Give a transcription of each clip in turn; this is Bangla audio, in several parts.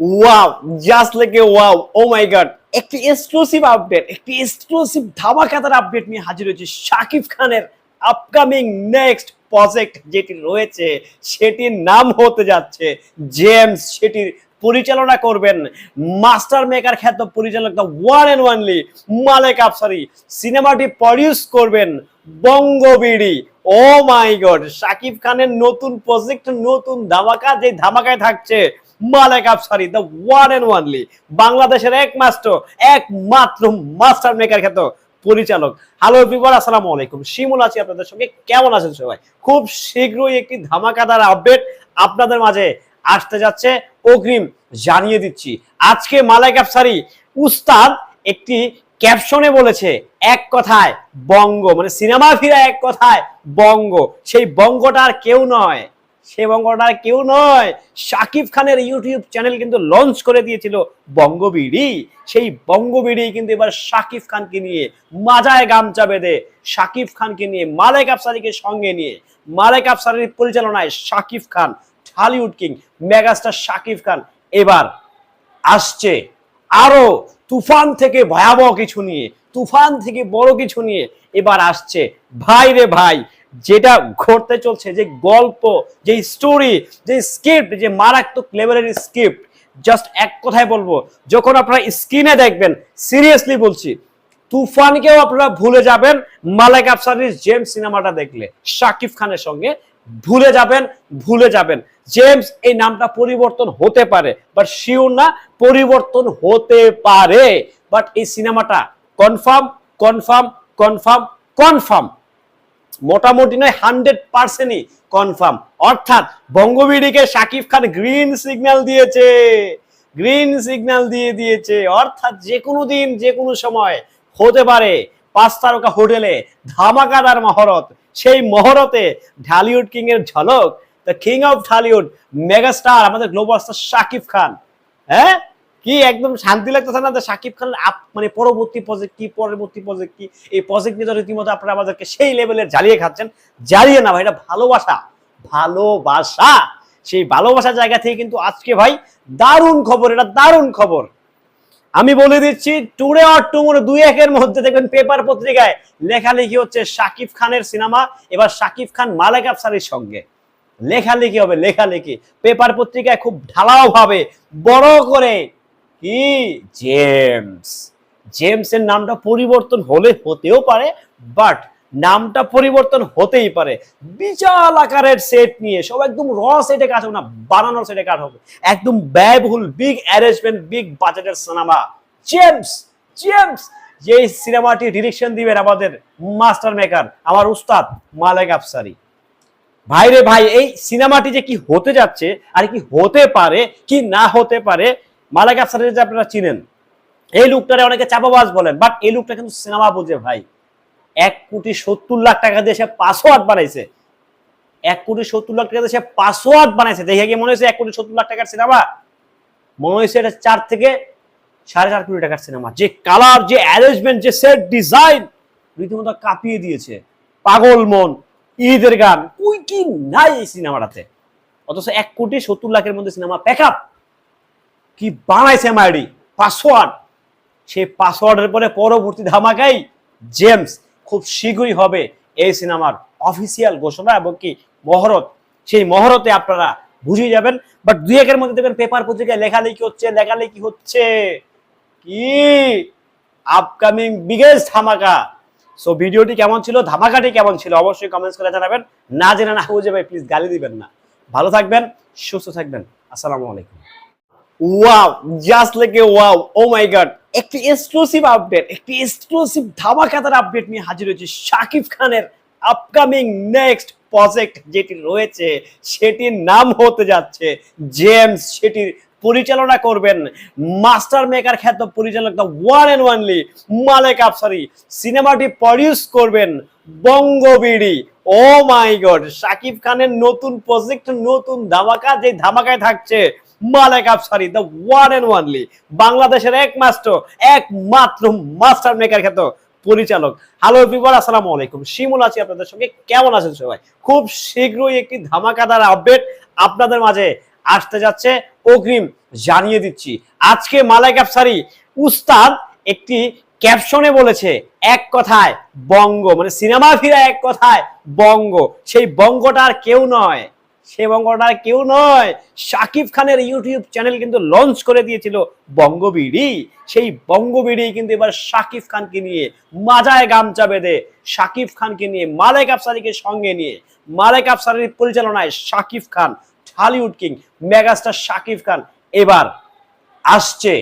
Wow just like a wow oh my god একটি এক্সক্লুসিভ আপডেট একটি এক্সক্লুসিভ ধামাকাদার আপডেট নিয়ে হাজির হয়েছে শাকিব খানের আপকামিং নেক্সট প্রজেক্ট যেটি রয়েছে, সেটির নাম হতে যাচ্ছে জেমস সেটির পরিচালনা করবেন মাস্টার মেকার খ্যাত পরিচালক the one and only Malek Afsari. সিনেমাটি প্রডিউস করবেন বঙ্গবিড়ি। ও মাই গড শাকিব খানের নতুন প্রজেক্ট নতুন ধামাকা যে ধামাকায় থাকছে Malek Afsari the one and only বাংলাদেশের একমাত্র একমাত্র মাস্টার মেকার খ্যাত পরিচালক। হ্যালো এভরিওয়ান আসসালামু আলাইকুম। শিমুল আছি আপনাদের সঙ্গে। কেমন আছেন সবাই? খুব শীঘ্রই একটি ধামাকাদার আপডেট আপনাদের মাঝে আসতে যাচ্ছে। অগ্রিম জানিয়ে দিচ্ছি। আজকে মালেক আফসারি উস্তাদ একটি ক্যাপশনে বলেছে, এক কথায় বঙ্গ মানে সিনেমা ফিরা এক কথায় বঙ্গ। সেই বঙ্গটা আর কেউ নয়। সে বঙ্গটা কেউ নয়, শাকিব খানের ইউটিউব চ্যানেল কিন্তু লঞ্চ করে দিয়েছিল বঙ্গবিড়ি। সেই বঙ্গবিড়ি কিন্তু এবার শাকিব খানকে নিয়ে মাজায় গামচা বেঁধে শাকিব খানকে নিয়ে, মালেক আফসারিকে সঙ্গে নিয়ে, মালেক আফসারির পরিচালনায় শাকিব খান ঢালিউড কিং মেগাস্টার শাকিব খান এবার আসছে। আরও তুফান থেকে ভয়াবহ কিছু নিয়ে, তুফান থেকে বড় কিছু নিয়ে এবার আসছে। ভাই রে ভাই যেটা ঘটতে চলছে, যে গল্প, যে স্টোরি যে স্ক্রিপ্ট যে মারাত্মক লেভেলের স্ক্রিপ্ট জাস্ট এক কথায় বলব, যখন আপনারা স্ক্রিনে দেখবেন সিরিয়াসলি বলছি, তুফানকেও আপনারা ভুলে যাবেন মালেক আফসারির জেমস সিনেমাটা দেখলে, শাকিব খানের সঙ্গে ভুলে যাবেন ভুলে যাবেন। জেমস এই নামটা পরিবর্তন হতে পারে বাট শিওর না, পরিবর্তন হতে পারে। বাট এই সিনেমাটা কনফার্ম কনফার্ম কনফার্ম কনফার্ম মোটামুটি নয় হান্ড্রেড পার্সেন্টই কনফার্ম অর্থাৎ বঙ্গবিডিকে শাকিব খান গ্রিন সিগন্যাল দিয়েছে গ্রিন সিগন্যাল দিয়ে দিয়েছে। অর্থাৎ যে কোনো দিন, যে কোনো সময় হতে পারে, পাঁচ তারকা হোটেলে ধামাকাদার মহরত, সেই মহরতে ঢালিউড কিং এর ঝলক the king of Dhallywood megastar আমাদের গ্লোবাল স্টার শাকিব খান। হ্যাঁ? কি একদম শান্তি লাগতেছে না যে শাকিব খান মানে পরবর্তী প্রজেক্ট কি, পরবর্তী প্রজেক্ট কি? এই প্রজেক্ট নিয়ে রীতিমতো আপনারা আমাদেরকে সেই লেভেলের জ্বালিয়ে খাচ্ছেন, জ্বালিয়ে না ভাই, এটা ভালোবাসা। ভালোবাসা। সেই ভালোবাসার জায়গা থেকে কিন্তু আজকে ভাই দারুণ খবর, এটা দারুণ খবর। আমি বলে দিচ্ছি টুডে অর টুমোরো দুই একের মধ্যে দেখবেন পেপার পত্রিকায় লেখালেখি হচ্ছে শাকিব খানের সিনেমা, এবার শাকিব খান মালেক আফসারির সঙ্গে। লেখালেখি হবে, লেখালেখি। পেপার পত্রিকায় খুব ঢালাও ভাবে বড় করে কি? জেমস। জেমসের নামটা পরিবর্তন হলে হতেও পারে, বাট নামটা পরিবর্তন হতেই পারে। বিশাল আকারের সেট নিয়ে, সব একদম র সেটে কাজ হবে না, বানানোর সেটে কাজ হবে। একদম ব্যয়বহুল বিগ অ্যারেঞ্জমেন্ট বিগ বাজেটের সিনেমা জেমস জেমস! যে সিনেমাটি ডিরেকশন দিবেন আমাদের মাস্টার মেকার আমার উস্তাদ মালেক আফসারি। ভাইরে ভাই, এই সিনেমাটি যে কি হতে যাচ্ছে, আর কি হতে পারে, কি না হতে পারে মালেক আফসারি যে আপনারা চিনেন, এই লোকটারে অনেকে চাপাবাজ বলেন বাট এই লোকটা কিন্তু সিনেমা বোঝে ভাই। এক কোটি সত্তর লাখ টাকা দিয়ে সে পাসওয়ার্ড বানাইছে। এক কোটি সত্তর লাখ টাকা দিয়ে সে পাসওয়ার্ড বানাইছে। দেখে কি মনে হয়েছে এক কোটি সত্তর লাখ টাকার সিনেমা? মনে হয়েছে এটা চার থেকে সাড়ে চার কোটি টাকার সিনেমা। যে কালার, যে অ্যারেঞ্জমেন্ট যে সেট ডিজাইন রীতিমতো কাঁপিয়ে দিয়েছে। পাগল মন, ঈদের গান কুই কি নাই এই সিনেমাটাতে। অথচ এক কোটি সত্তর লাখের মধ্যে সিনেমা প্যাক কি বানাইছে মাইডি পাসওয়ার্ড সেই পাসওয়ার্ডের পরে পরবর্তী ধামাকাই জেমস খুব শীঘ্রই হবে এই সিনেমার অফিসিয়াল ঘোষণা এবং কি মহরত। সেই মহরতে আপনারা বুঝিয়ে যাবেন। বাট দুই একের মধ্যে দেখবেন পেপার পত্রিকায় লেখালেখি হচ্ছে লেখালেখি হচ্ছে কি আপকামিং বিগেস্ট ধামাকা। সো ভিডিওটি কেমন ছিল, ধামাকাটি কেমন ছিল অবশ্যই কমেন্টস করে জানাবেন। না জেনে না বুঝে ভাই প্লিজ গালি দিবেন না। ভালো থাকবেন, সুস্থ থাকবেন। আসসালামু আলাইকুম। Wow just like a wow oh my god একটি এক্সক্লুসিভ আপডেট একটি এক্সক্লুসিভ ধামাকাদার আপডেট নিয়ে হাজির হয়েছে শাকিব খানের আপকামিং নেক্সট প্রজেক্ট যেটি রয়েছে, সেটির নাম হতে যাচ্ছে জেমস সেটির পরিচালনা করবেন মাস্টার মেকার খ্যাত পরিচালক the one and only Malek Afsari. সিনেমাটি প্রডিউস করবেন বঙ্গবিড়ি। ও মাই গড শাকিব খানের নতুন প্রজেক্ট নতুন ধামাকা যে ধামাকায় থাকছে Malek Afsari the one and only বাংলাদেশের একমাত্র একমাত্র মাস্টার মেকার খ্যাত পরিচালক। হ্যালো এভরিওয়ান আসসালামু আলাইকুম। শিমুল আছি আপনাদের সঙ্গে। কেমন আছেন সবাই? খুব শীঘ্রই একটি ধামাকাদার আপডেট আপনাদের মাঝে আসতে যাচ্ছে। অগ্রিম জানিয়ে দিচ্ছি। আজকে মালাইক আফসারি উস্তাদ একটি ক্যাপশনে বলেছে, এক কথায় বঙ্গ মানে সিনেমা ফিরা এক কথায় বঙ্গ। সেই বঙ্গটা আর কেউ নয়। সে বঙ্গটা কেউ নয়। শাকিব খানের ইউটিউব চ্যানেল কিন্তু লঞ্চ করে দিয়েছিল বঙ্গবিড়ি। সেই বঙ্গবিড়ি কিন্তু এবার শাকিব খানকে নিয়ে মাজায় গামচা বেঁধে শাকিব খানকে নিয়ে, মালেক আফসারিকে সঙ্গে নিয়ে, মালেক আফসারির পরিচালনায় Shakib Khan Hollywood king megastar Shakib Khan এবার আসছে।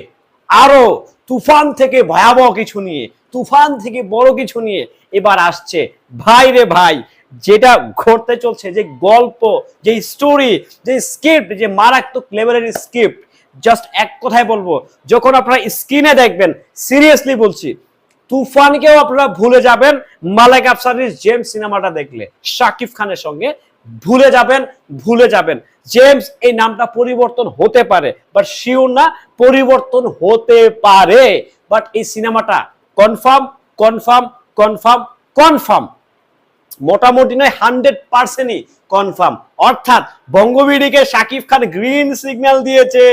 আরও তুফান থেকে ভয়াবহ কিছু নিয়ে, তুফান থেকে বড় কিছু নিয়ে এবার আসছে। ভাই রে ভাই যেটা ঘটতে চলছে, যে গল্প, যে স্টোরি যে স্ক্রিপ্ট যে মারাত্মক লেভেলের স্ক্রিপ্ট জাস্ট এক কথায় বলব, যখন আপনারা স্ক্রিনে দেখবেন সিরিয়াসলি বলছি, তুফানকেও আপনারা ভুলে যাবেন মালেক আফসারির জেমস সিনেমাটা দেখলে, শাকিব খানের সঙ্গে ভুলে যাবেন ভুলে যাবেন। জেমস এই নামটা পরিবর্তন হতে পারে বাট শিওর না, পরিবর্তন হতে পারে। বাট এই সিনেমাটা কনফার্ম কনফার্ম কনফার্ম কনফার্ম মোটামুটি নয় হান্ড্রেড পার্সেন্টই কনফার্ম অর্থাৎ বঙ্গবিডিকে শাকিব খান গ্রিন সিগন্যাল দিয়েছে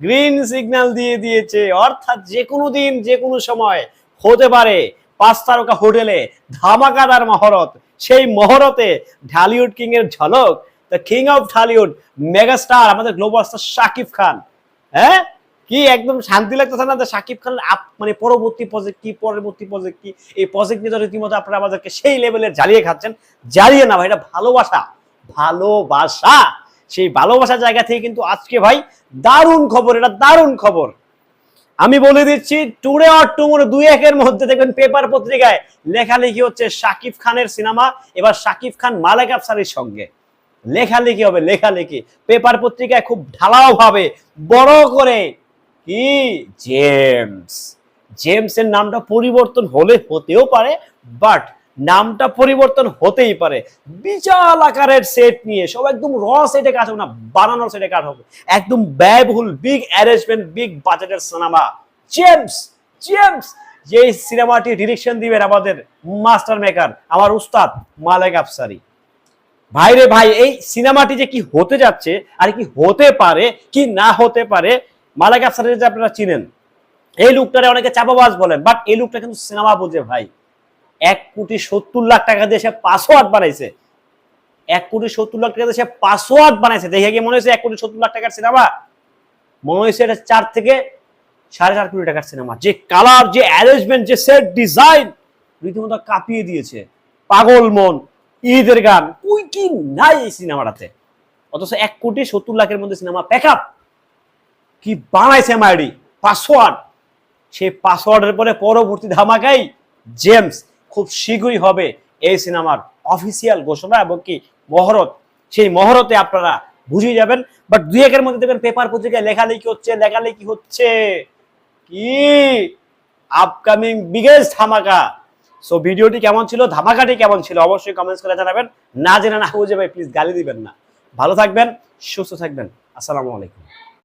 গ্রিন সিগন্যাল দিয়ে দিয়েছে। অর্থাৎ যে কোনো দিন যে কোনো সময় হতে পারে, পাঁচ তারকা হোটেলে ধামাকাদার মহরত, সেই মহরতে ঢালিউড কিং এর ঝলক the king of Dhallywood megastar আমাদের গ্লোবাল স্টার শাকিব খান। হ্যাঁ? কি একদম শান্তি লাগতেছে না যে শাকিব খান মানে পরবর্তী প্রজেক্ট কি, পরবর্তী প্রজেক্ট কি? এই প্রজেক্ট নিয়ে রীতিমতো আপনারা আমাদেরকে সেই লেভেলের জ্বালিয়ে খাচ্ছেন, জ্বালিয়ে না ভাই, এটা ভালোবাসা। ভালোবাসা। সেই ভালোবাসার জায়গা থেকে কিন্তু আজকে ভাই দারুণ খবর, এটা দারুণ খবর। আমি বলে দিচ্ছি টুডে অর টুমোরো দুই একের মধ্যে দেখবেন পেপার পত্রিকায় লেখালেখি হচ্ছে শাকিব খানের সিনেমা, এবার শাকিব খান মালেক আফসারির সঙ্গে। লেখালেখি হবে, লেখালেখি। পেপার পত্রিকায় খুব ঢালাও ভাবে বড় করে কি? জেমস। জেমসের নামটা পরিবর্তন হলে হতেও পারে, বাট নামটা পরিবর্তন হতেই পারে। বিশাল আকারের সেট নিয়ে, সব একদম র সেটে কাজ হবে না, বানানোর সেটে কাজ হবে। একদম ব্যয়বহুল বিগ অ্যারেঞ্জমেন্ট বিগ বাজেটের সিনেমা জেমস জেমস! যে সিনেমাটি ডিরেকশন দিবেন আমাদের মাস্টার মেকার আমার উস্তাদ মালেক আফসারি। ভাই রে ভাই, এই সিনেমাটি যে কি হতে যাচ্ছে, আর কি হতে পারে, কি না হতে পারে মালাক আফসারি যে আপনারা চিনেন, এই লোকটারে অনেকে চাপাবাজ বলেন বাট এই লোকটা কিন্তু সিনেমা বোঝে ভাই। এক কোটি সত্তর লাখ টাকা দিয়ে সে পাসওয়ার্ড বানাইছে। এক কোটি সত্তর লাখ টাকা দিয়ে সে পাসওয়ার্ড বানাইছে। দেখে কি মনে হয়েছে এক কোটি সত্তর লাখ টাকার সিনেমা? মনে হয়েছে এটা চার থেকে সাড়ে চার কোটি টাকার সিনেমা। যে কালার, যে অ্যারেঞ্জমেন্ট যে সেট ডিজাইন রীতিমতো কাঁপিয়ে দিয়েছে। পাগল মন, ঈদের গান ওই কি নাই এই সিনেমাটাতে। অথচ এক কোটি সত্তর লাখের মধ্যে সিনেমা প্যাক কি বানাইছে এমআইডি পাসওয়ার্ড সেই পাসওয়ার্ডের পরে পরবর্তী ধামাকাই জেমস খুব শীঘ্রই হবে এই সিনেমার অফিসিয়াল ঘোষণা এবং কি মহরত। সেই মহরতে আপনারা বুঝিয়ে যাবেন। বাট দুই একের মধ্যে দেখবেন পেপার পত্রিকায় লেখালেখি হচ্ছে লেখালেখি হচ্ছে। কি আপকামিং বিগেস্ট ধামাকা। সো ভিডিওটি কেমন ছিল, ধামাকাটি কেমন ছিল, অবশ্যই কমেন্টস করে জানাবেন। না জেনে না বুঝে ভাই প্লিজ গালি দিবেন না। ভালো থাকবেন, সুস্থ থাকবেন। আসসালামু আলাইকুম।